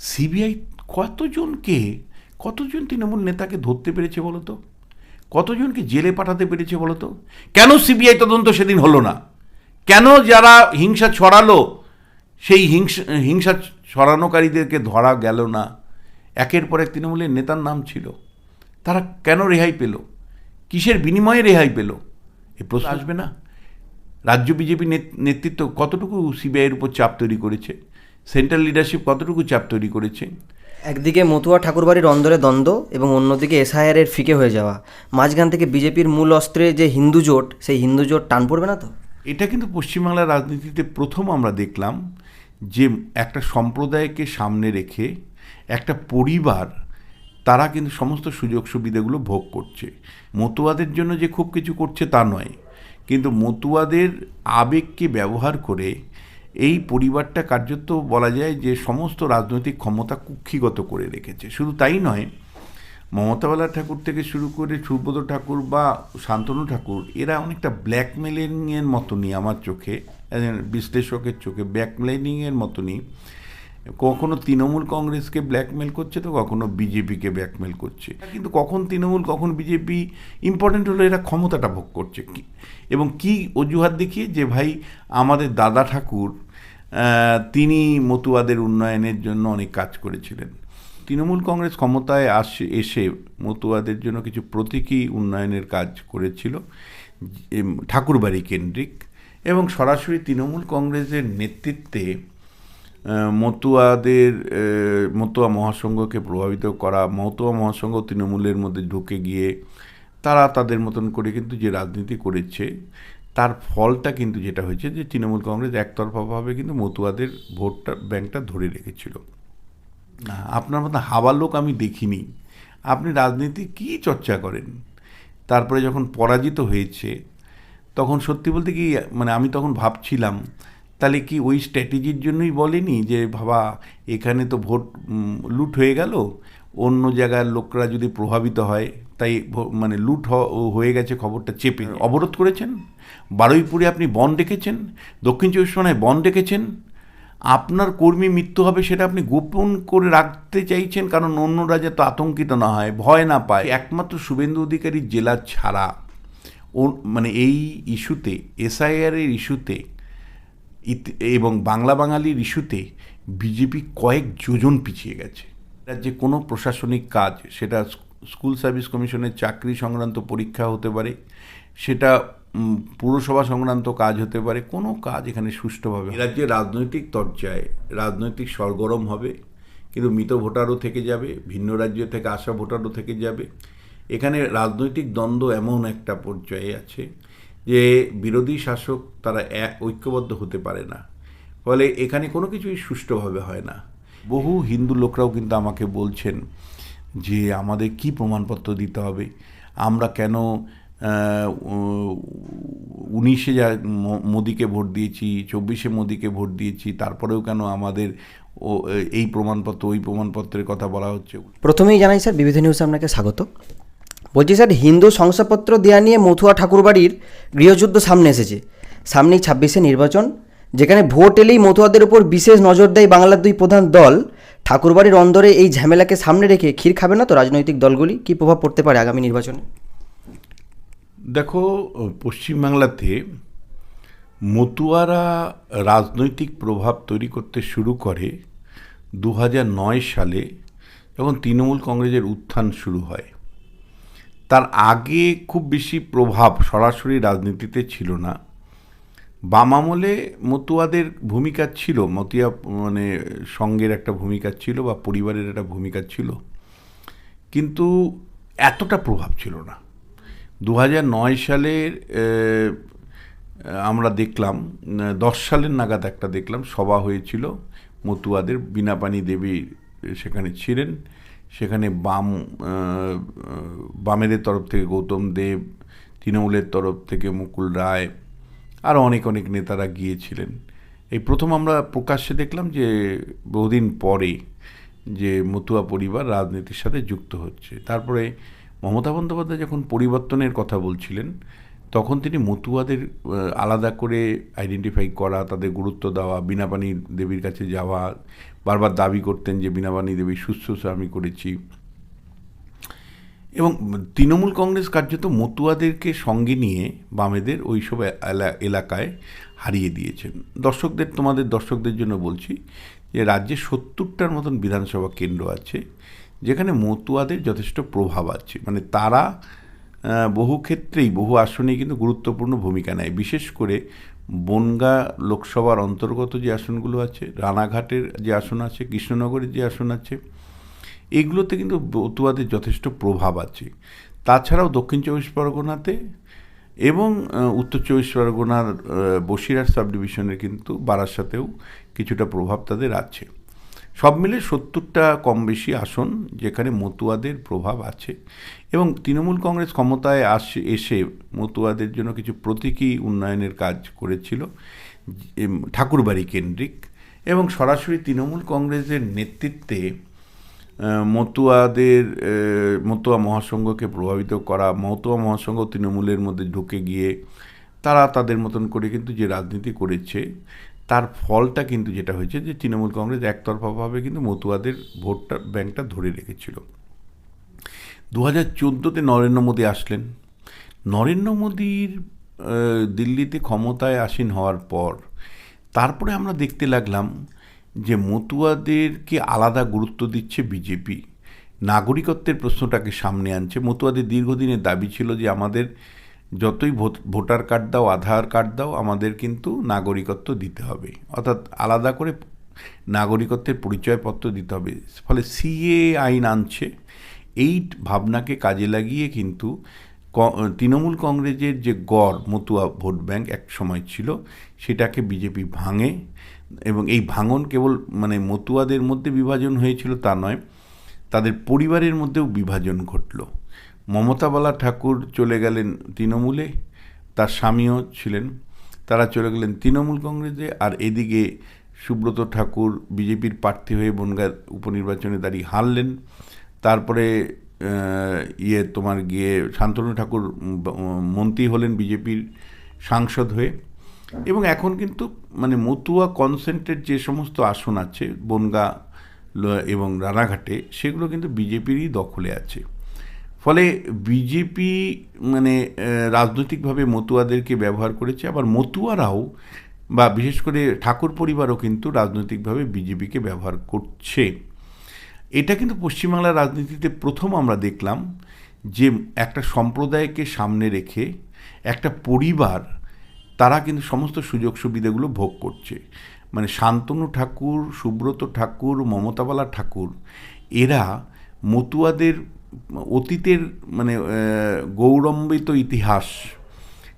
CBI কতজনকে, কতজন তৃণমূল নেতাকে ধরতে পেরেছে বলো তো? কতজনকে জেলে পাঠাতে পেরেছে বলো তো? কেন সিবিআই তদন্ত সেদিন হলো না? কেন যারা হিংসা ছড়ালো, সেই হিংসা হিংসা ছড়ানোকারীদেরকে ধরা গেল না? একের পর এক তৃণমূলের নেতার নাম ছিল। তারা কেন রেহাই পেল? কিসের বিনিময়ে রেহাই পেল? এ প্রশ্ন আসবে না। রাজ্য বিজেপি নেতৃত্ব কতটুকু সিবিআইয়ের উপর চাপ তৈরি করেছে? সেন্ট্রাল লিডারশিপ কতটুকু চাপ তৈরি করেছে? একদিকে মতুয়া ঠাকুরবাড়ির অন্দরে দ্বন্দ্ব এবং অন্যদিকে এসআইআরের ফিকে হয়ে যাওয়া। মাঝখান থেকে বিজেপির মূল অস্ত্রে যে হিন্দু জোট সেই হিন্দু জোট টান পড়বে না তো? এটা কিন্তু পশ্চিমবাংলার রাজনীতিতে প্রথম আমরা দেখলাম যে একটা সম্প্রদায়কে সামনে রেখে একটা পরিবার তারা কিন্তু সমস্ত সুযোগ সুবিধাগুলো ভোগ করছে। মতুয়াদের জন্য যে খুব কিছু করছে তা নয় কিন্তু মতুয়াদের আবেগকে ব্যবহার করে এই পরিবারটা কার্যত বলা যায় যে সমস্ত রাজনৈতিক ক্ষমতা কুক্ষিগত করে রেখেছে। শুধু তাই নয়, মমতাবালা ঠাকুর থেকে শুরু করে সুব্রত ঠাকুর বা শান্তনু ঠাকুর, এরা অনেকটা ব্ল্যাকমেলিংয়ের মতনই আমার চোখে বিশ্লেষকের চোখে ব্ল্যাকমেলিংয়ের মতনই। কখনো তৃণমূল কংগ্রেসকে ব্ল্যাকমেল করছে তো কখনো বিজেপিকে ব্ল্যাকমেল করছে। কিন্তু কখন তৃণমূল, কখন বিজেপি ইম্পর্টেন্ট হলো এরা ক্ষমতাটা ভোগ করছে কি? এবং কি অজুহাত দেখিয়ে যে ভাই আমাদের দাদা ঠাকুর তিনি মতুয়াদের উন্নয়নের জন্য অনেক কাজ করেছিলেন। তৃণমূল কংগ্রেস ক্ষমতায় আসে, এসে মতুয়াদের জন্য কিছু প্রতীকী উন্নয়নের কাজ করেছিল ঠাকুরবাড়ি কেন্দ্রিক এবং সরাসরি তৃণমূল কংগ্রেসের নেতৃত্বে মতুয়াদের মতুয়া মহাসংঘকে প্রভাবিত করা, মতুয়া মহাসংঘ তৃণমূলের মধ্যে ঢুকে গিয়ে তারা তাদের মতন করে কিন্তু যে রাজনীতি করেছে তার ফলটা কিন্তু যেটা হয়েছে যে তৃণমূল কংগ্রেস একতরফাভাবে কিন্তু মতুয়াদের ভোটটা ব্যাংকটা ধরে রেখেছিল। আপনার মতো হাওয়া লোক আমি দেখিনি। আপনি রাজনীতি কি চর্চা করেন? তারপরে যখন পরাজিত হয়েছে তখন সত্যি বলতে কি মানে আমি তখন ভাবছিলাম তাহলে কি ওই স্ট্র্যাটেজির জন্যই বলেনি যে বাবা এখানে তো ভোট লুট হয়ে গেল অন্য জায়গার লোকরা যদি প্রভাবিত হয় তাই ভো- মানে লুট হয়ে গেছে খবরটা চেপে। অবরোধ করেছেন? বারুইপুরে আপনি বন ডেকেছেন, দক্ষিণ চব্বিশ পরগনায় বন ডেকেছেন, আপনার কর্মী মৃত্যু হবে সেটা আপনি গোপন করে রাখতে চাইছেন কারণ অন্যরা যাতে আতঙ্কিত না হয়, ভয় না পায়। একমাত্র শুভেন্দু অধিকারী জেলা ছাড়া। ও মানে এই ইস্যুতে এসআইআরের ইস্যুতে এবং বাংলা বাঙালির ইস্যুতে বিজেপি কয়েক যোজন পিছিয়ে গেছে। রাজ্যে কোনো প্রশাসনিক কাজ, সেটা স্কুল সার্ভিস কমিশনের চাকরি সংক্রান্ত পরীক্ষা হতে পারে, সেটা পুরসভা সংক্রান্ত কাজ হতে পারে, কোনো কাজ এখানে সুষ্ঠুভাবে রাজ্যে রাজনৈতিক তর্জায় রাজনৈতিক সরগরম হবে, কিন্তু মৃত ভোটারও থেকে যাবে, ভিন্ন রাজ্য থেকে আসা ভোটারও থেকে যাবে। এখানে রাজনৈতিক দ্বন্দ্ব এমন একটা পর্যায়ে আছে যে বিরোধী শাসক তারা এক ঐক্যবদ্ধ হতে পারে না। ফলে এখানে কোনো কিছুই সুষ্ঠুভাবে হয় না। বহু হিন্দু লোকরাও কিন্তু আমাকে বলছেন যে আমাদের কি প্রমাণপত্র দিতে হবে? আমরা কেন উনিশে যা মোদিকে ভোট দিয়েছি, চব্বিশে মোদিকে ভোট দিয়েছি, তারপরেও কেন আমাদের ও এই প্রমাণপত্র, ওই প্রমাণপত্রের কথা বলা হচ্ছে? প্রথমেই জানাই স্যার, বিবিধ নিউজে আপনাকে স্বাগত। বলছি স্যার, হিন্দু শংসাপত্র দেওয়া নিয়ে মথুয়া ঠাকুরবাড়ির গৃহযুদ্ধ সামনে এসেছে। সামনেই ছাব্বিশে নির্বাচন, যেখানে ভোট এলেই মতুয়াদের উপর বিশেষ নজর দেয় বাংলার দুই প্রধান দল। ঠাকুরবাড়ির অন্দরে এই ঝামেলাকে সামনে রেখে ক্ষীর খাবে না তো রাজনৈতিক দলগুলি? কী প্রভাব পড়তে পারে আগামী নির্বাচনে? দেখো পশ্চিমবাংলাতে মতুয়ারা রাজনৈতিক প্রভাব তৈরি করতে শুরু করে দু সালে যখন তৃণমূল কংগ্রেসের উত্থান শুরু হয়। তার আগে খুব বেশি প্রভাব সরাসরি রাজনীতিতে ছিল না। বাম আমলে মতুয়াদের ভূমিকা ছিল, মতিয়া মানে সঙ্গের একটা ভূমিকা ছিল বা পরিবারের একটা ভূমিকা ছিল। কিন্তু এতটা প্রভাব ছিল না। দু সালের আমরা দেখলাম দশ সালের নাগাদ একটা দেখলাম, সভা হয়েছিল, মতুয়াদের বিনাপানি দেবী সেখানে ছিলেন, সেখানে বাম বামেদের তরফ থেকে গৌতম দেব, তৃণমূলের তরফ থেকে মুকুল রায় আরও অনেক অনেক নেতারা গিয়েছিলেন। এই প্রথম আমরা প্রকাশ্যে দেখলাম যে, বহুদিন পরে যে মতুয়া পরিবার রাজনীতির সাথে যুক্ত হচ্ছে। তারপরে মমতা বন্দ্যোপাধ্যায় যখন পরিবর্তনের কথা বলছিলেন, তখন তিনি মতুয়াদের আলাদা করে আইডেন্টিফাই করা, তাদের গুরুত্ব দেওয়া বীণাপাণি দেবীর কাছে যাওয়া, বারবার দাবি করতেন যে বীণাপাণি দেবী শুশ্রূষা আমি করেছি। এবং তৃণমূল কংগ্রেস কার্যত মতুয়াদেরকে সঙ্গে নিয়ে বামেদের ওইসব এলা- এলাকায় হারিয়ে দিয়েছেন। দর্শকদের, তোমাদের দর্শকদের জন্য বলছি যে রাজ্যে সত্তরটার মতন বিধানসভা কেন্দ্র আছে। যেখানে মতুয়াদের যথেষ্ট প্রভাব আছে। মানে তারা বহু ক্ষেত্রেই, বহু আসনেই কিন্তু গুরুত্বপূর্ণ ভূমিকা নেয়। বিশেষ করে বনগা লোকসভার অন্তর্গত যে আসনগুলো আছে, রানাঘাটের যে আসন আছে, কৃষ্ণনগরের যে আসন আছে, এগুলোতে কিন্তু মতুয়াদের যথেষ্ট প্রভাব আছে। তাছাড়াও দক্ষিণ চব্বিশ পরগনাতে এবং উত্তর চব্বিশ পরগনার বসিরহাট সাব ডিভিশনের কিন্তু বারাসাতেও কিছুটা প্রভাব তাদের আছে। সব মিলে সত্তরটা কম বেশি আসন যেখানে মতুয়াদের প্রভাব আছে। এবং তৃণমূল কংগ্রেস ক্ষমতায় আসে, এসে মতুয়াদের জন্য কিছু প্রতীকী উন্নয়নের কাজ করেছিল ঠাকুরবাড়ি কেন্দ্রিক। এবং সরাসরি তৃণমূল কংগ্রেসের নেতৃত্বে মতুয়াদের মতুয়া মহাসংঘকে প্রভাবিত করা, মতুয়া মহাসংঘ তৃণমূলের মধ্যে ঢুকে গিয়ে তারা তাদের মতন করে কিন্তু যে রাজনীতি করেছে তার ফলটা কিন্তু যেটা হয়েছে যে তৃণমূল কংগ্রেস একতরফাভাবে কিন্তু মতুয়াদের ভোটটা, ব্যাংকটা ধরে রেখেছিল। দু হাজার চোদ্দোতে নরেন্দ্র মোদী আসলেন। নরেন্দ্র মোদীর দিল্লিতে ক্ষমতায় আসীন হওয়ার পর তারপরে আমরা দেখতে লাগলাম যে মতুয়াদেরকে আলাদা গুরুত্ব দিচ্ছে বিজেপি। নাগরিকত্বের প্রশ্নটাকে সামনে আনছে। মতুয়াদের দীর্ঘদিনের দাবি ছিল যে আমাদের যতই ভোট- ভোটার কার্ড দাও, আধার কার্ড দাও, আমাদের কিন্তু নাগরিকত্ব দিতে হবে। অর্থাৎ আলাদা করে নাগরিকত্বের পরিচয়পত্র দিতে হবে। ফলে সিএ আইন আনছে। এই ভাবনাকে কাজে লাগিয়ে কিন্তু তৃণমূল কংগ্রেসের যে গড়, মতুয়া ভোট ব্যাংক এক সময় ছিল, সেটাকে বিজেপি ভাঙে এবং এই ভাঙন কেবল মানে মতুয়াদের মধ্যে বিভাজন হয়েছিল তা নয়, তাদের পরিবারের মধ্যেও বিভাজন ঘটল। মমতাবালা ঠাকুর চলে গেলেন তৃণমূলে, তার স্বামীও ছিলেন। তারা চলে গেলেন তৃণমূল কংগ্রেসে আর এদিকে সুব্রত ঠাকুর বিজেপির প্রার্থী হয়ে বনগাঁ উপনির্বাচনে দাঁড়িয়ে হারলেন। তারপরে ইয়ে তোমার গিয়ে শান্তনু ঠাকুর মন্ত্রী হলেন বিজেপির সাংসদ হয়ে। এবং এখন কিন্তু মানে মতুয়া কনসেন্ট্রেট যে সমস্ত আসন আছে, বনগা এবং রানাঘাটে, সেগুলো কিন্তু বিজেপিরই দখলে আছে। ফলে বিজেপি মানে রাজনৈতিকভাবে মতুয়াদেরকে ব্যবহার করেছে। আবার মতুয়ারাও, বা বিশেষ করে ঠাকুর পরিবারও কিন্তু রাজনৈতিকভাবে বিজেপিকে ব্যবহার করছে। এটা কিন্তু পশ্চিমবাংলার রাজনীতিতে প্রথম আমরা দেখলাম যে, একটা সম্প্রদায়কে সামনে রেখে একটা পরিবার, তারা কিন্তু সমস্ত সুযোগ সুবিধাগুলো ভোগ করছে। মানে শান্তনু ঠাকুর, সুব্রত ঠাকুর, মমতাবালা ঠাকুর, এরা মতুয়াদের অতীতের মানে গৌরম্বিত ইতিহাস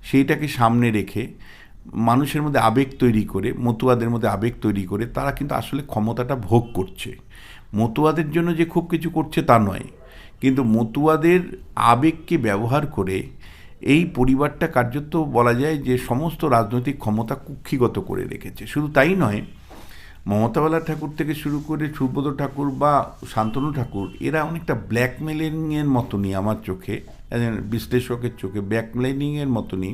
সেইটাকে সামনে রেখে মানুষের মধ্যে আবেগ তৈরি করে, মতুয়াদের মধ্যে আবেগ তৈরি করে, তারা কিন্তু আসলে ক্ষমতাটা ভোগ করছে। মতুয়াদের জন্য যে খুব কিছু করছে তা নয়, কিন্তু মতুয়াদের আবেগকে ব্যবহার করে এই পরিবারটা কার্যত বলা যায় যে সমস্ত রাজনৈতিক ক্ষমতা কুক্ষিগত করে রেখেছে। শুধু তাই নয় মমতাবালা ঠাকুর থেকে শুরু করে সুব্রত ঠাকুর বা শান্তনু ঠাকুর, এরা অনেকটা ব্ল্যাকমেলিংয়ের মতনই আমার চোখে বিশ্লেষকের চোখে ব্ল্যাকমেলিংয়ের মতনই।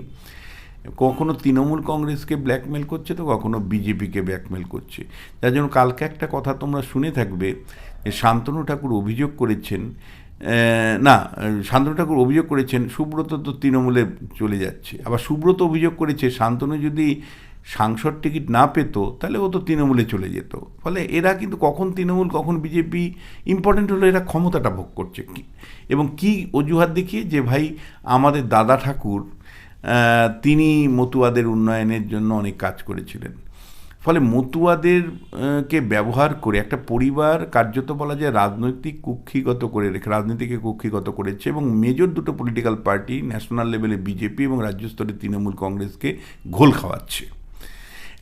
কখনো তৃণমূল কংগ্রেসকে ব্ল্যাকমেল করছে তো কখনো বিজেপিকে ব্ল্যাকমেল করছে। যার জন্য কালকে একটা কথা তোমরা শুনে থাকবে শান্তনু ঠাকুর অভিযোগ করেছেন না, শান্তনু ঠাকুর অভিযোগ করেছেন সুব্রত তো তৃণমূলে চলে যাচ্ছে। আবার সুব্রত অভিযোগ করেছে, শান্তনু যদি সাংসদ টিকিট না পেত তাহলে ও তো তৃণমূলে চলে যেত। ফলে এরা কিন্তু কখন তৃণমূল কখন বিজেপি ইম্পর্টেন্ট হলো এরা ক্ষমতাটা ভোগ করছে। কি এবং কি অজুহাত দেখিয়ে যে ভাই আমাদের দাদা ঠাকুর তিনি মতুয়াদের উন্নয়নের জন্য অনেক কাজ করেছিলেন। ফলে মতুয়াদের আহ, কে ব্যবহার করে একটা পরিবার কার্যত বলা যায় রাজনৈতিক কুক্ষিগত করে রেখে রাজনীতিকে কুক্ষিগত করেছে এবং মেজর দুটো পলিটিক্যাল পার্টি ন্যাশনাল লেভেলে বিজেপি এবং রাজ্য স্তরে তৃণমূল কংগ্রেসকে ঘোল খাওয়াচ্ছে।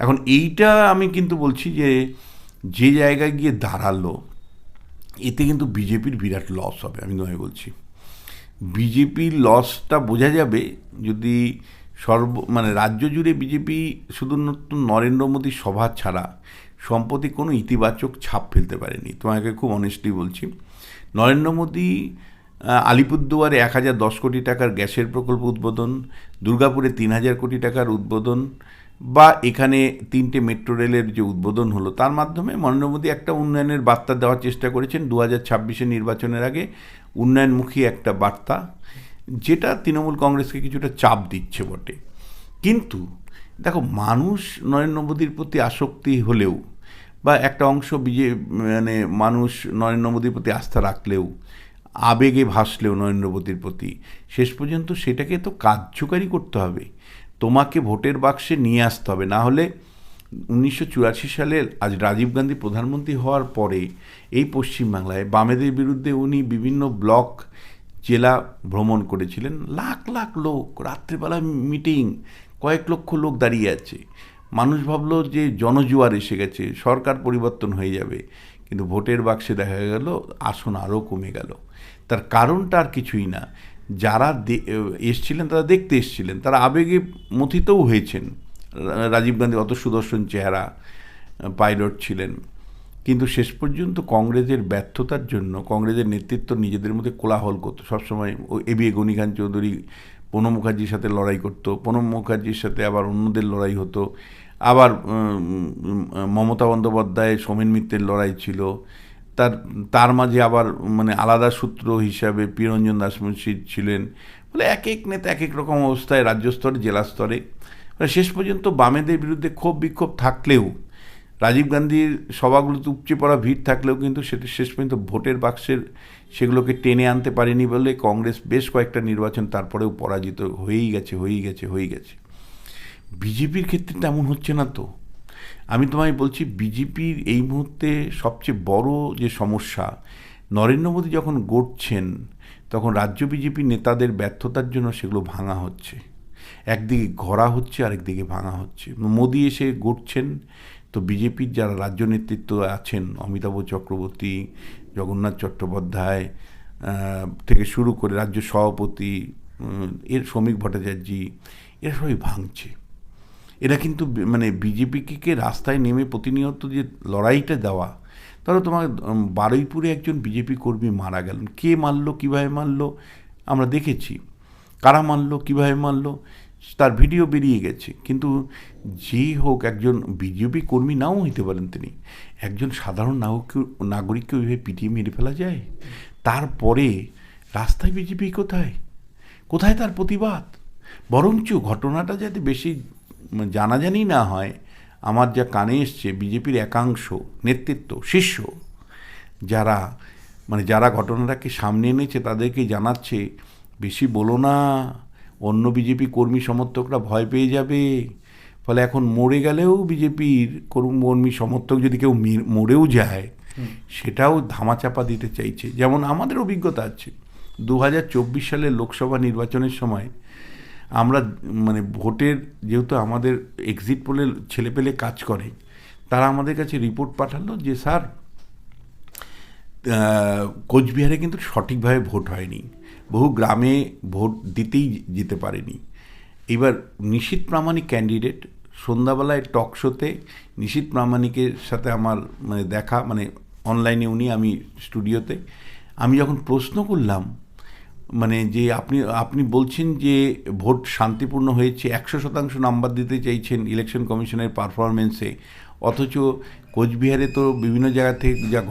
এখন এইটা আমি কিন্তু বলছি যে যে জায়গায় গিয়ে দাঁড়াল, এতে কিন্তু বিজেপির বিরাট লস হবে, আমি নয় বলছি। বিজেপির লসটা বোঝা যাবে যদি সর্ব মানে রাজ্য জুড়ে বিজেপি শুধুমাত্র নরেন্দ্র মোদীর সভা ছাড়া সম্প্রতি কোনো ইতিবাচক ছাপ ফেলতে পারেনি। তোমাকে খুব অনেস্টলি বলছি, নরেন্দ্র মোদী আলিপুরদুয়ারে এক হাজার দশ কোটি টাকার গ্যাসের প্রকল্প উদ্বোধন, দুর্গাপুরে তিন হাজার কোটি টাকার উদ্বোধন বা এখানে তিনটে মেট্রো রেলের যে উদ্বোধন হলো, তার মাধ্যমে নরেন্দ্র মোদী একটা উন্নয়নের বার্তা দেওয়ার চেষ্টা করেছেন। দু হাজার নির্বাচনের আগে উন্নয়নমুখী একটা বার্তা, যেটা তৃণমূল কংগ্রেসকে কিছুটা চাপ দিচ্ছে বটে। কিন্তু দেখো, মানুষ নরেন্দ্র মোদীর প্রতি আসক্তি হলেও বা একটা অংশ বিজে মানে মানুষ নরেন্দ্র মোদীর প্রতি আস্থা রাখলেও, আবেগে ভাসলেও নরেন্দ্র মোদীর প্রতি, শেষ পর্যন্ত সেটাকে তো কার্যকারী করতে হবে। তোমাকে ভোটের বাক্সে নিয়ে আসতে হবে। না হলে উনিশশো চুরাশি সালে আজ রাজীব গান্ধী প্রধানমন্ত্রী হওয়ার পরে এই পশ্চিমবাংলায় বামেদের বিরুদ্ধে উনি বিভিন্ন ব্লক, জেলা ভ্রমণ করেছিলেন। লাখ লাখ লোক, রাত্রিবেলা মিটিং, কয়েক লক্ষ লোক দাঁড়িয়ে আছে। মানুষ ভাবলো যে জনজুয়ার এসে গেছে, সরকার পরিবর্তন হয়ে যাবে। কিন্তু ভোটের বাক্সে দেখা গেল, আসন আরও কমে গেল। তার কারণটা আর কিছুই না। যারা এসছিলেন, তারা দেখতে এসছিলেন। তারা আবেগে মথিতও হয়েছেন। রাজীব গান্ধী অত সুদর্শন চেহারা পাইলট ছিলেন। কিন্তু শেষ পর্যন্ত কংগ্রেসের ব্যর্থতার জন্য, কংগ্রেসের নেতৃত্ব নিজেদের মধ্যে কোলাহল করতো। সবসময় A B A Ghani Khan Chowdhury Pranab মুখার্জির সাথে লড়াই করতো, প্রণব মুখার্জির সাথে আবার অন্যদের লড়াই হতো। আবার মমতা বন্দ্যোপাধ্যায়, সোমেন মিত্রের লড়াই ছিল। তার তার মাঝে আবার মানে আলাদা সূত্র হিসাবে পিরঞ্জন দাস মুন্সি ছিলেন। বলে এক এক নেতা এক এক রকম অবস্থায় রাজ্য স্তরে জেলা স্তরে শেষ পর্যন্ত বামেদের বিরুদ্ধে ক্ষোভ বিক্ষোভ থাকলেও, রাজীব গান্ধীর সভাগুলোতে উপচে পড়া ভিড় থাকলেও কিন্তু সেটা শেষ পর্যন্ত ভোটের বাক্সের সেগুলোকে টেনে আনতে পারেনি বলে কংগ্রেস বেশ কয়েকটা নির্বাচন তারপরেও পরাজিত হয়েই গেছে হয়েই গেছে হয়েই গেছে। বিজেপির ক্ষেত্রে তেমন হচ্ছে না তো? আমি তোমায় বলছি, বিজেপির এই মুহূর্তে সবচেয়ে বড় যে সমস্যা, নরেন্দ্র মোদী যখন গড়ছেন, তখন রাজ্য বিজেপি নেতাদের ব্যর্থতার জন্য সেগুলো ভাঙা হচ্ছে। একদিকে ঘোরা হচ্ছে, আরেকদিকে ভাঙা হচ্ছে। মোদী এসে গড়ছেন, তো বিজেপির যারা রাজ্য নেতৃত্ব আছেন, অমিতাভ চক্রবর্তী, জগন্নাথ চট্টোপাধ্যায় থেকে শুরু করে রাজ্য সভাপতি এর শ্রমিক ভট্টাচার্যী, এরা সবাই ভাঙছে। এরা কিন্তু মানে বিজেপিকে রাস্তায় নেমে প্রতিনিয়ত যে লড়াইটা দেওয়া, ধরো তোমার বারুইপুরে একজন বিজেপি কর্মী মারা গেলেন। কে মারলো, কীভাবে মারলো, আমরা দেখেছি। কারা মারলো, কীভাবে মারলো, তার ভিডিও বেরিয়ে গেছে। কিন্তু যে হোক, একজন বিজেপি কর্মী নাও হইতে পারেন তিনি। একজন সাধারণ নাগরিক, নাগরিককে ওইভাবে পিটিয়ে মেরে ফেলা যায়? তারপরে রাস্তায় বিজেপি কোথায়? কোথায় তার প্রতিবাদ? বরঞ্চ ঘটনাটা যাতে বেশি জানাজানি না হয় আমার যা কানে এসছে বিজেপির একাংশ নেতৃত্ব শীর্ষ যারা মানে যারা ঘটনাটাকে সামনে এনেছে তাদেরকে জানাচ্ছে বেশি বলো না অন্য বিজেপি কর্মী সমর্থকরা ভয় পেয়ে যাবে। ফলে এখন মরে গেলেও বিজেপির কর্মী সমর্থক যদি কেউ মরেও যায় সেটাও ধামাচাপা দিতে চাইছে। যেমন আমাদের অভিজ্ঞতা আছে দু হাজার চব্বিশ সালের লোকসভা নির্বাচনের সময় আমরা মানে ভোটের যেহেতু আমাদের এক্সিট পোলে ছেলেপেলে কাজ করে, তারা আমাদের কাছে রিপোর্ট পাঠালো যে, স্যার কোচবিহারে কিন্তু সঠিকভাবে ভোট হয়নি। বহু গ্রামে ভোট দিতেই যেতে পারেনি। এবার নিশীত প্রামাণিক ক্যান্ডিডেট সন্ধ্যাবেলায় টক শোতে নিশীত প্রামাণিকের সাথে আমার মানে দেখা মানে অনলাইনে উনি, আমি স্টুডিওতে আমি যখন প্রশ্ন করলাম মানে যে আপনি আপনি বলছেন যে ভোট শান্তিপূর্ণ হয়েছে, একশো শতাংশ নাম্বার দিতে চাইছেন ইলেকশন কমিশনের পারফরমেন্সে অথচ কোচবিহারে তো বিভিন্ন জায়গা থেকে যা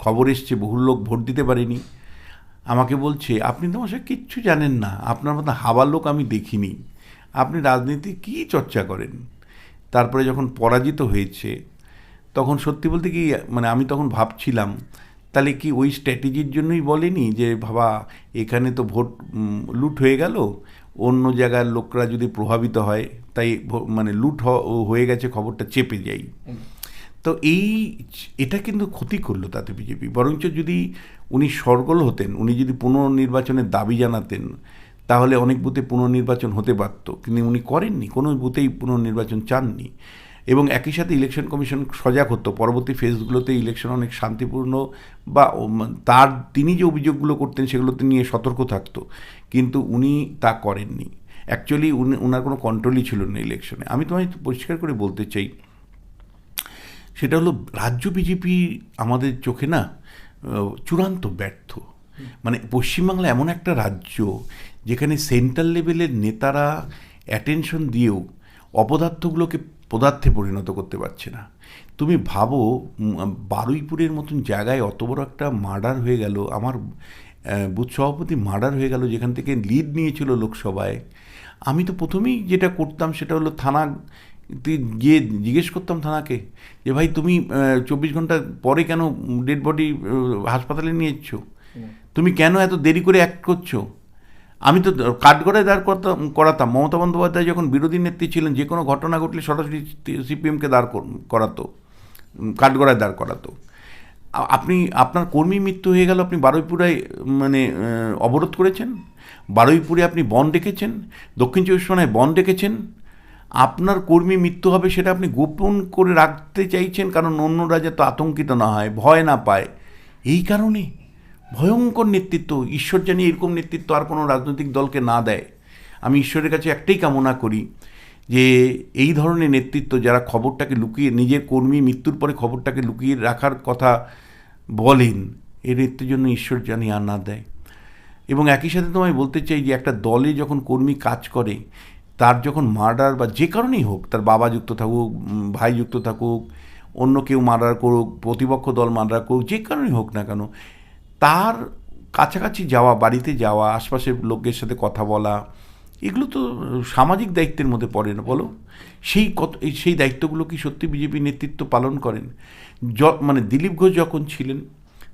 খবর এসছে, বহু লোক ভোট দিতে পারেনি। আমাকে বলছে, আপনি তো আমার কিচ্ছু জানেন না। আপনার মতো হাওয়া লোক আমি দেখিনি। আপনি রাজনীতি কী চর্চা করেন? তারপরে যখন পরাজিত হয়েছে, তখন সত্যি বলতে কি মানে আমি তখন ভাবছিলাম তাহলে কি ওই স্ট্র্যাটেজির জন্যই বলেনি যে, বাবা, এখানে তো ভোট লুট হয়ে গেল। অন্য জায়গার লোকরা যদি প্রভাবিত হয়, তাই মানে লুট হয়ে গেছে, খবরটা চেপে যাই। তো এই এটা কিন্তু ক্ষতি করল তাতে বিজেপি। বরঞ্চ যদি উনি সরগোল হতেন, উনি যদি পুনর্নির্বাচনের দাবি জানাতেন, তাহলে অনেক বুথে পুনর্নির্বাচন হতে পারত। কিন্তু উনি করেননি, কোনো বুথেই পুনর্নির্বাচন চাননি। এবং একই সাথে ইলেকশন কমিশন সজাগ হতো। পরবর্তী ফেজগুলোতে ইলেকশন অনেক শান্তিপূর্ণ বা তার, তিনি যে অভিযোগগুলো করতেন সেগুলোতে নিয়ে সতর্ক থাকতো। কিন্তু উনি তা করেননি। অ্যাকচুয়ালি উনি ওনার কোনো কন্ট্রোলই ছিল না ইলেকশনে আমি তোমায় পরিষ্কার করে বলতে চাই, সেটা হলো রাজ্য বিজেপি আমাদের চোখে না চূড়ান্ত ব্যর্থ। মানে পশ্চিমবাংলা এমন একটা রাজ্য যেখানে সেন্ট্রাল লেভেলের নেতারা অ্যাটেনশন দিয়েও অপদার্থগুলোকে পদার্থে পরিণত করতে পারছে না। তুমি ভাবো বারুইপুরের মতন জায়গায় অত বড় একটা মার্ডার হয়ে গেল আমার বুথ সভাপতি মার্ডার হয়ে গেল যেখান থেকে লিড নিয়েছিল লোকসভায়। আমি তো প্রথমেই যেটা করতাম সেটা হলো থানা গিয়ে জিজ্ঞেস করতাম থানাকে যে ভাই তুমি চব্বিশ ঘণ্টা পরে কেন ডেড বডি হাসপাতালে নিয়ে এসছো? তুমি কেন এত দেরি করে অ্যাক্ট করছ? আমি তো কাঠগড়ায় দাঁড় করতাম, করাতাম। মমতা বন্দ্যোপাধ্যায় যখন বিরোধী নেত্রী ছিলেন, যে কোনো ঘটনা ঘটলে সরাসরি সিপিএমকে দাঁড় কর- করাতো কাঠগড়ায় দাঁড় করাতো। আপনি, আপনার কর্মী মৃত্যু হয়ে গেল, আপনি বারুইপুরায় মানে অবরোধ করেছেন। বারুইপুরে আপনি বন ডেকেছেন, দক্ষিণ চব্বিশ পরগনায় বন ডেকেছেন। আপনার কর্মী মৃত্যু হবে সেটা আপনি গোপন করে রাখতে চাইছেন, কারণ অন্যরা যাতে আতঙ্কিত না হয়, ভয় না পায়। এই কারণে ভয়ঙ্কর নেতৃত্ব, ঈশ্বর জানি এরকম নেতৃত্ব আর কোনো রাজনৈতিক দলকে না দেয়। আমি ঈশ্বরের কাছে একটাই কামনা করি যে এই ধরনের নেতৃত্ব যারা খবরটাকে লুকিয়ে, নিজের কর্মী মৃত্যুর পরে খবরটাকে লুকিয়ে রাখার কথা বলেন এর নেতৃত্বের জন্য ঈশ্বর জানি আর না দেয়। এবং একই সাথে তোমায় বলতে চাই যে একটা দলে যখন কর্মী কাজ করে, তার যখন মার্ডার বা যে কারণেই হোক, তার বাবা যুক্ত থাকুক ভাই যুক্ত থাকুক, অন্য কেউ মার্ডার করুক, প্রতিপক্ষ দল মার্ডার করুক, যে কারণেই হোক না কেন তার কাছাকাছি যাওয়া, বাড়িতে যাওয়া, আশপাশের লোকের সাথে কথা বলা, এগুলো তো সামাজিক দায়িত্বের মধ্যে পড়ে না, বলো? সেই কত সেই দায়িত্বগুলো কি সত্যি বিজেপি নেতৃত্ব পালন করেন? য মানে দিলীপ ঘোষ যখন ছিলেন,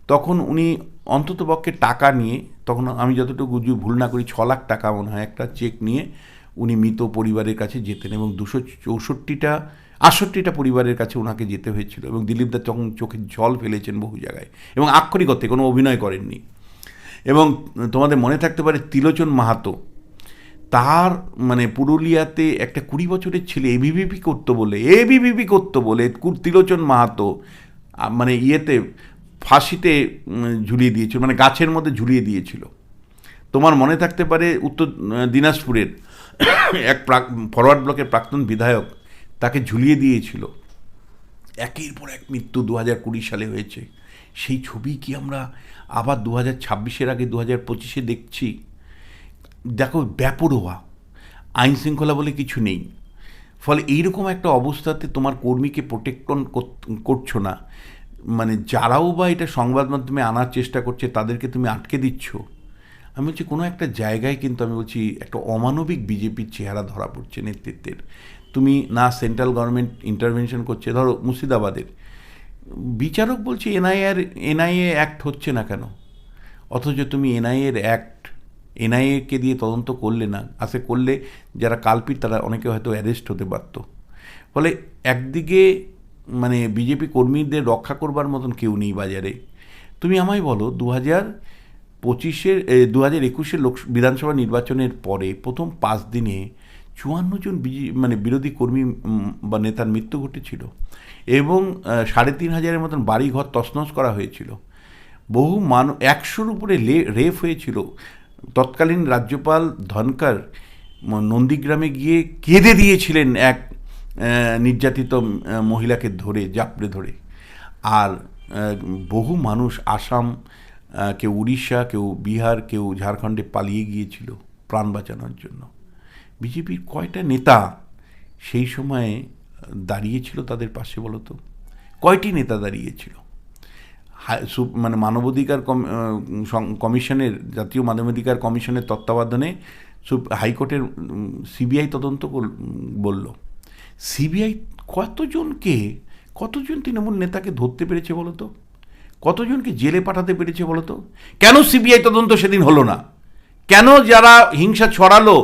তখন উনি অন্ততপক্ষে টাকা নিয়ে, তখন আমি যতটুকু ভুল না করি ছ লাখ টাকা মনে হয় একটা চেক নিয়ে উনি মৃত পরিবারের কাছে যেতেন এবং দুশো চৌষট্টিটা আটষট্টিটা পরিবারের কাছে ওনাকে যেতে হয়েছিল এবং দিলীপ দা তখন চোখে জল ফেলেছেন বহু জায়গায় এবং আক্ষরিক অর্থে কোনো অভিনয় করেননি। এবং তোমাদের মনে থাকতে পারে তিলোচন মাহাতো, তার মানে পুরুলিয়াতে একটা কুড়ি বছরের ছেলে এবিভিপি করতো বলে এবিভিপি করতো বলে তিলোচন মাহাতো মানে ইয়েতে ফাঁসিতে ঝুলিয়ে দিয়েছিল মানে গাছের মধ্যে ঝুলিয়ে দিয়েছিল। তোমার মনে থাকতে পারে উত্তর দিনাজপুরের এক প্রাক ফরওয়ার্ড ব্লকের প্রাক্তন বিধায়ক তাকে ঝুলিয়ে দিয়েছিল। একের পর এক মৃত্যু দু হাজার কুড়ি সালে হয়েছে। সেই ছবি কি আমরা আবার দু হাজার ছাব্বিশের আগে দু হাজার পঁচিশে দেখছি? দেখো, ব্যাপরোয়া। আইন শৃঙ্খলা বলে কিছু নেই। ফলে এইরকম একটা অবস্থাতে তোমার কর্মীকে প্রোটেক্টন করছ না। মানে যারাও বা এটা সংবাদ মাধ্যমে আনার চেষ্টা করছে, তাদেরকে তুমি আটকে দিচ্ছ। আমি বলছি, কোনো একটা জায়গায় কিন্তু, আমি বলছি, একটা অমানবিক বিজেপির চেহারা ধরা পড়ছে নেতৃত্বের। তুমি না সেন্ট্রাল গভর্নমেন্ট ইন্টারভেনশন করছে, ধরো মুর্শিদাবাদের। বিচারক বলছে এনআইএর এনআইএ অ্যাক্ট হচ্ছে না কেন? অথচ তুমি এনআইএর অ্যাক্ট এনআইএকে দিয়ে তদন্ত করলে না আসে করলে যারা কালপিট তারা অনেকে হয়তো অ্যারেস্ট হতে পারতো। ফলে একদিকে মানে বিজেপি কর্মীদের রক্ষা করবার মতন কেউ নেই বাজারে। তুমি আমায় বলো দু হাজার পঁচিশের দু হাজার একুশের লোক বিধানসভা নির্বাচনের পরে প্রথম পাঁচ দিনে চুয়ান্ন জন বিজে মানে বিরোধী কর্মী বা নেতার মৃত্যু ঘটেছিল এবং সাড়ে তিন হাজারের মতন বাড়িঘর তছনছ করা হয়েছিল। বহু মানুষ একশোর উপরে রেপ হয়েছিল। তৎকালীন রাজ্যপাল ধনকার নন্দীগ্রামে গিয়ে কেঁদে দিয়েছিলেন এক নির্যাতিত মহিলাকে ধরে, জাপড়ে ধরে। আর বহু মানুষ আসাম কেউ উড়িষ্যা, কেউ বিহার, কেউ ঝাড়খণ্ডে পালিয়ে গিয়েছিল প্রাণ বাঁচানোর জন্য। বিজেপির কয়টা নেতা সেই সময়ে দাঁড়িয়েছিল তাদের পাশে বলো তো? কয়টি নেতা দাঁড়িয়েছিল? মানে মানবাধিকার কমিশনের, জাতীয় মানবাধিকার কমিশনের তত্ত্বাবধানে হাইকোর্টের সিবিআই তদন্ত বলল। সিবিআই কতজনকে, কতজন তৃণমূল নেতাকে ধরতে পেরেছে বলতো কতজনকে জেলে পাঠাতে পেরেছে বলতো কেন সিবিআই তদন্ত সেদিন হলো না? কেন যারা হিংসা ছড়ালো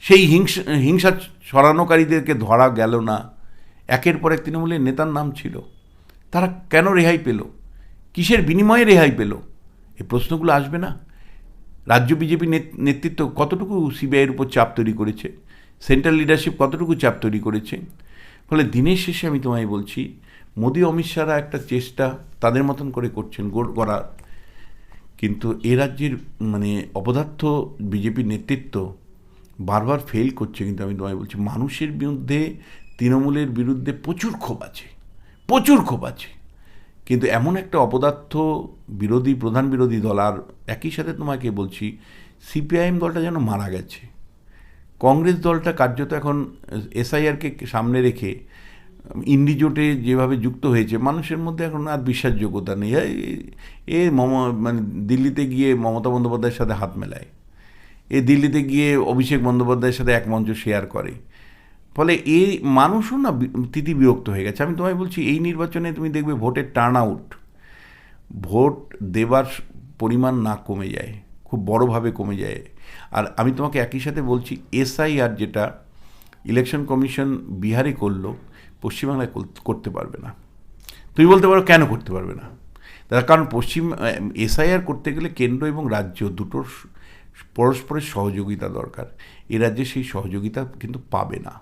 সেই হিংসা হিংসা ছড়ানোকারীদেরকে ধরা গেল না। একের পর এক তৃণমূলের নেতার নাম ছিল। তারা কেন রেহাই পেল? কিসের বিনিময়ে রেহাই পেল? এই প্রশ্নগুলো আসবে না। রাজ্য বিজেপি নেতৃত্ব কতটুকু সিবিআইয়ের উপর চাপ তৈরি করেছে? সেন্ট্রাল লিডারশিপ কতটুকু চাপ তৈরি করেছে? ফলে দিনের শেষে আমি তোমায় বলছি, মোদী, অমিত শাহরা একটা চেষ্টা তাদের মতন করে করছেন গোড় করার কিন্তু এ রাজ্যের মানে অপদার্থ বিজেপির নেতৃত্ব বারবার ফেল করছে কিন্তু আমি তোমায় বলছি, মানুষের বিরুদ্ধে, তৃণমূলের বিরুদ্ধে প্রচুর ক্ষোভ আছে, প্রচুর ক্ষোভ আছে। কিন্তু এমন একটা অপদার্থ বিরোধী, প্রধান বিরোধী দল, আর একই সাথে তোমাকে বলছি, সিপিআইএম দলটা যেন মারা গেছে। কংগ্রেস দলটা কার্যত এখন এসআইআরকে সামনে রেখে ইন্ডিজোটে যেভাবে যুক্ত হয়েছে, মানুষের মধ্যে এখন আর বিশ্বাসযোগ্যতা নেই। এ- মম মানে দিল্লিতে গিয়ে মমতা বন্দ্যোপাধ্যায়ের সাথে হাত মেলায়। এ দিল্লিতে গিয়ে অভিষেক বন্দ্যোপাধ্যায়ের সাথে এক মঞ্চ শেয়ার করে। ফলে এই মানুষও না তিতি বিরক্ত হয়ে গেছে। আমি তোমায় বলছি, এই নির্বাচনে তুমি দেখবে ভোটের টার্ন আউট ভোট দেবার পরিমাণ না কমে যায়, খুব বড়োভাবে কমে যায়। আর আমি তোমাকে একই সাথে বলছি, এসআইআর যেটা ইলেকশন কমিশন বিহারে করল, পশ্চিমবাংলায় করতে পারবে না। তুমি বলতে পারো, কেন করতে পারবে না? তার কারণ পশ্চিম এসআইআর করতে গেলে কেন্দ্র এবং রাজ্য দুটোর পরস্পরের সহযোগিতা দরকার। এ রাজ্যে সেই সহযোগিতা কিন্তু পাবে না।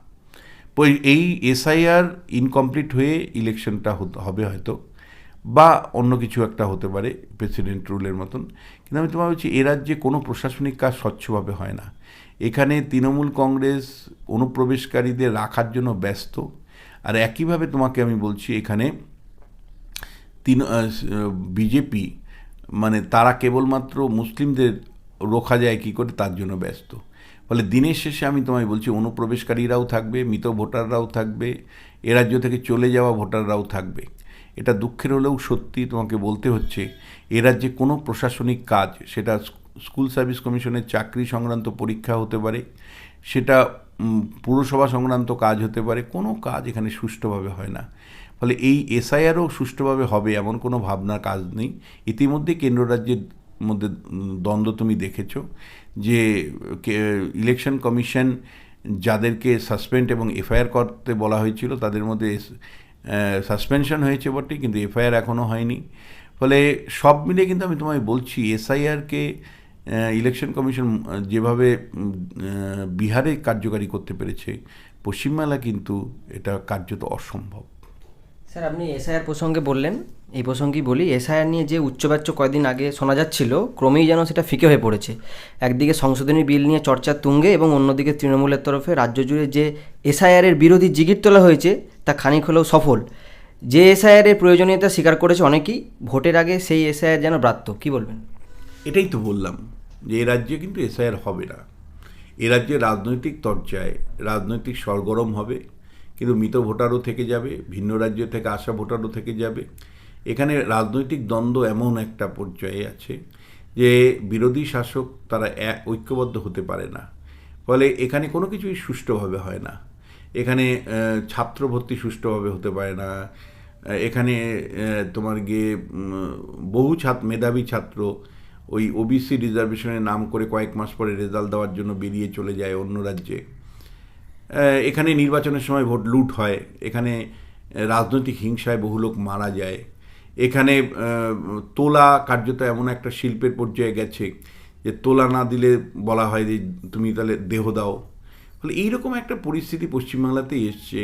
এই এসআইআর ইনকমপ্লিট হয়ে ইলেকশনটা হবে হয়তো, বা অন্য কিছু একটা হতে পারে প্রেসিডেন্ট রুলের মতন। কিন্তু আমি তোমার বলছি, এ রাজ্যে কোনো প্রশাসনিক কাজ স্বচ্ছভাবে হয় না। এখানে তৃণমূল কংগ্রেস অনুপ্রবেশকারীদের রাখার জন্য ব্যস্ত। আর একইভাবে তোমাকে আমি বলছি, এখানে তিন বিজেপি মানে তারা কেবলমাত্র মুসলিমদের রোখা যায় কী করে? তার জন্য ব্যস্ত। ফলে দিনের শেষে আমি তোমায় বলছি, অনুপ্রবেশকারীরাও থাকবে, মৃত ভোটাররাও থাকবে, এ রাজ্য থেকে চলে যাওয়া ভোটাররাও থাকবে। এটা দুঃখের হলেও সত্যি তোমাকে বলতে হচ্ছে, এ রাজ্যে কোনো প্রশাসনিক কাজ, সেটা স্কুল সার্ভিস কমিশনের চাকরি সংক্রান্ত পরীক্ষা হতে পারে, সেটা পুরসভা সংক্রান্ত কাজ হতে পারে, কোনো কাজ এখানে সুষ্ঠুভাবে হয় না। ফলে এই এসআইআরও সুষ্ঠুভাবে হবে এমন কোনো ভাবনার কাজ নেই। ইতিমধ্যে কেন্দ্র রাজ্যের মধ্যে দ্বন্দ্ব তুমি দেখেছ যে ইলেকশন কমিশন যাদেরকে সাসপেন্ড এবং এফআইআর করতে বলা হয়েছিল, তাদের মধ্যে সাসপেনশন হয়েছে বটে, কিন্তু এফআইআর এখনও হয়নি। ফলে সব মিলে কিন্তু আমি তোমায় বলছি এসআইআরকে ইলেকশন কমিশন যেভাবে বিহারে কার্যকারী করতে পেরেছে, পশ্চিমবাংলা কিন্তু এটা কার্যত অসম্ভব। স্যার, আপনি এসআইআর প্রসঙ্গে বললেন। এই প্রসঙ্গেই বলি এসআইআর নিয়ে যে উচ্চবাচ্য কয়েকদিন আগে শোনা যাচ্ছিল, ক্রমেই যেন সেটা ফিকে হয়ে পড়েছে। একদিকে সংশোধনী বিল নিয়ে চর্চার তুঙ্গে এবং অন্যদিকে তৃণমূলের তরফে রাজ্য জুড়ে যে এসআইআরের বিরোধী জিগির তোলা হয়েছে, তা খানিক হলেও সফল। যে এসআইআরের প্রয়োজনীয়তা স্বীকার করেছে অনেকেই, ভোটের আগে সেই এসআইআর যেন ব্রাত্য। কী বলবেন? এটাই তো বললাম যে এ রাজ্যে কিন্তু এসআইআর হবে না। এ রাজ্যে রাজনৈতিক তর্জায় রাজনৈতিক সরগরম হবে কিন্তু মৃত ভোটারও থেকে যাবে, ভিন্ন রাজ্য থেকে আসা ভোটারও থেকে যাবে। এখানে রাজনৈতিক দ্বন্দ্ব এমন একটা পর্যায়ে আছে যে বিরোধী শাসক তারা ঐক্যবদ্ধ হতে পারে না। ফলে এখানে কোনো কিছুই সুষ্ঠুভাবে হয় না। এখানে ছাত্র ভর্তি সুষ্ঠুভাবে হতে পারে না। এখানে তোমার গিয়ে বহু ছাত্র, মেধাবী ছাত্র ওই ওবিসি রিজার্ভেশনের নাম করে কয়েক মাস পরে রেজাল্ট দেওয়ার জন্য বেরিয়ে চলে যায় অন্য রাজ্যে। এখানে নির্বাচনের সময় ভোট লুট হয়। এখানে রাজনৈতিক হিংসায় বহু লোক মারা যায়। এখানে তোলা কার্যত এমন একটা শিল্পের পর্যায়ে গেছে যে তোলা না দিলে বলা হয় যে তুমি তাহলে দেহ দাও। ফলে এইরকম একটা পরিস্থিতি পশ্চিমবাংলাতেই এসছে।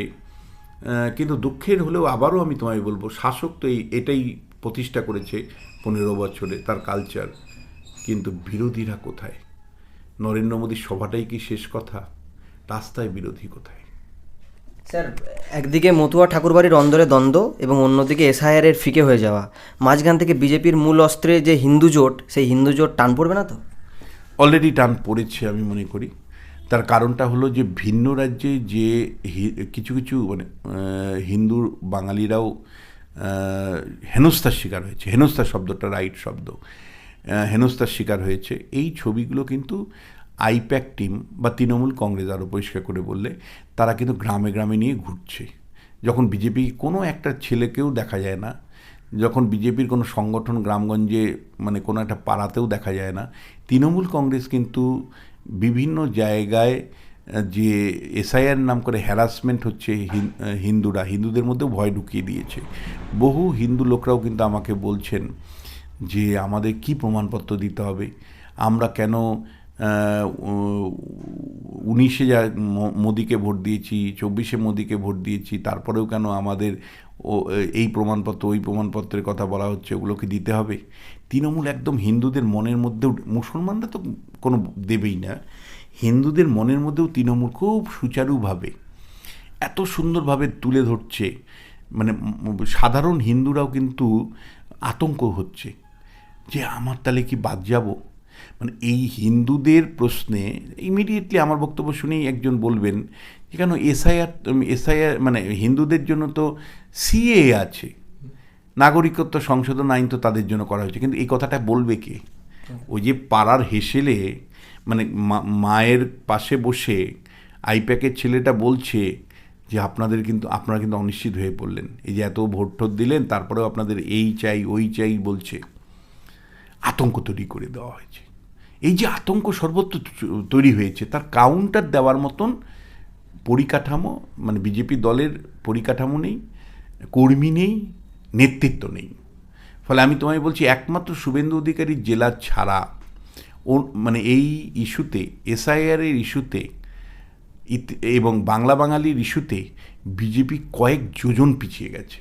কিন্তু দুঃখের হলেও আবারও আমি তোমায় বলব, শাসক তো এটাই প্রতিষ্ঠা করেছে পনেরো বছরে তার কালচার কিন্তু বিরোধীরা কোথায়? নরেন্দ্র মোদীর সভাটাই কি শেষ কথা? রাস্তায় বিরোধী কোথায়? স্যার একদিকে মতুয়া ঠাকুরবাড়ির অন্দরে দ্বন্দ্ব এবং অন্যদিকে এসআইআরের ফিকে হয়ে যাওয়া। মাঝখান থেকে বিজেপির মূল অস্ত্রে যে হিন্দু জোট সেই হিন্দু জোট টান পড়বে না তো? অলরেডি টান পড়েছে আমি মনে করি। তার কারণটা হলো যে ভিন্ন রাজ্যে যে কিছু কিছু মানে হিন্দু বাঙালিরাও হেনস্থার শিকার হয়েছে। হেনস্থা শব্দটা রাইট শব্দ। হেনস্থার শিকার হয়েছে। এই ছবিগুলো কিন্তু আইপ্যাক টিম বা তৃণমূল কংগ্রেস আরও পরিষ্কার করে বললে, তারা কিন্তু গ্রামে গ্রামে নিয়ে ঘুরছে। যখন বিজেপি কোনো একটা ছেলেকেও দেখা যায় না, যখন বিজেপির কোনো সংগঠন গ্রামগঞ্জে মানে কোনো একটা পাড়াতেও দেখা যায় না, তৃণমূল কংগ্রেস কিন্তু বিভিন্ন জায়গায় যে এসআইআর নাম করে হ্যারাসমেন্ট হচ্ছে হিন্দুরা, হিন্দুদের মধ্যেও ভয় ঢুকিয়ে দিয়েছে। বহু হিন্দু লোকরাও কিন্তু আমাকে বলছেন যে, আমাদের কি প্রমাণপত্র দিতে হবে? আমরা কেন উনিশে যা মোদিকে ভোট দিয়েছি, চব্বিশে মোদিকে ভোট দিয়েছি, তারপরেও কেন আমাদের ও এই প্রমাণপত্র, ওই প্রমাণপত্রের কথা বলা হচ্ছে, ওগুলোকে দিতে হবে? তৃণমূল একদম হিন্দুদের মনের মধ্যেও, মুসলমানরা তো কোনো দেবেই না, হিন্দুদের মনের মধ্যেও তৃণমূল খুব সুচারুভাবে, এত সুন্দরভাবে তুলে ধরছে মানে সাধারণ হিন্দুরাও কিন্তু আতঙ্ক হচ্ছে, যে আমার তাহলে কি বাদ যাব? মানে এই হিন্দুদের প্রশ্নে ইমিডিয়েটলি আমার বক্তব্য শুনেই একজন বলবেন যে কেন এসআইআর এসআইআর মানে হিন্দুদের জন্য তো সিএ আছে। নাগরিকত্ব সংশোধন আইন তো তাদের জন্য করা হয়েছে। কিন্তু এই কথাটা বলবে কে? ওই যে পাড়ার হেসেলে মানে মায়ের পাশে বসে আইপ্যাকের ছেলেটা বলছে যে আপনাদের কিন্তু, আপনারা কিন্তু অনিশ্চিত হয়ে পড়লেন। এই যে এত ভোট টোট দিলেন, তারপরেও আপনাদের এই চাই, ওই চাই বলছে। আতঙ্ক তৈরি করে দেওয়া হয়েছে। এই যে আতঙ্ক সর্বত্র তৈরি হয়েছে, তার কাউন্টার দেওয়ার মতন পরিকাঠামো মানে বিজেপি দলের পরিকাঠামো নেই, কর্মী নেই, নেতৃত্ব নেই। ফলে আমি তোমায় বলছি, একমাত্র শুভেন্দু অধিকারী জেলা ছাড়া ও মানে এই ইস্যুতে এসআইআরের ইস্যুতে এবং বাংলা বাঙালির ইস্যুতে বিজেপি কয়েক যোজন পিছিয়ে গেছে।